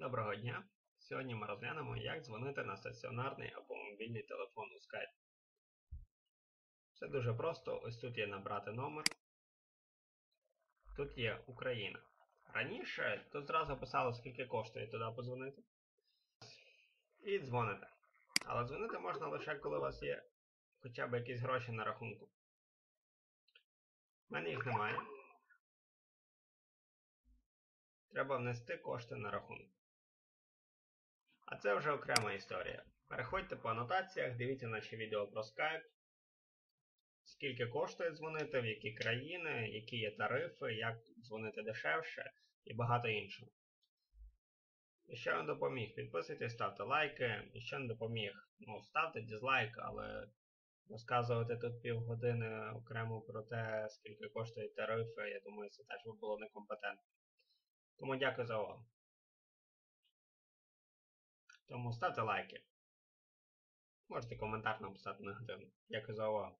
Доброго дня! Сьогодні ми розглянемо, як дзвонити на стаціонарний або мобільний телефон у Skype. Все дуже просто. Ось тут є набрати номер. Тут є Україна. Раніше тут зразу писало, скільки коштує туди подзвонити. І дзвоните. Але дзвонити можна лише, коли у вас є хоча б якісь гроші на рахунку. У мене їх немає. Треба внести кошти на рахунок. А це вже окрема історія. Переходьте по анотаціях, дивіться наші відео про Skype, скільки коштує дзвонити, в які країни, які є тарифи, як дзвонити дешевше і багато іншого. Якщо не допоміг, підписуйтесь, ставте лайки. Якщо не допоміг, ну, ставте дизлайк, але розказувати тут півгодини окремо про те, скільки коштують тарифи, я думаю, це теж би було некомпетентно. Тому дякую за увагу. Тому ставте лайки. Можете коментар написати негативно. Дякую за увагу.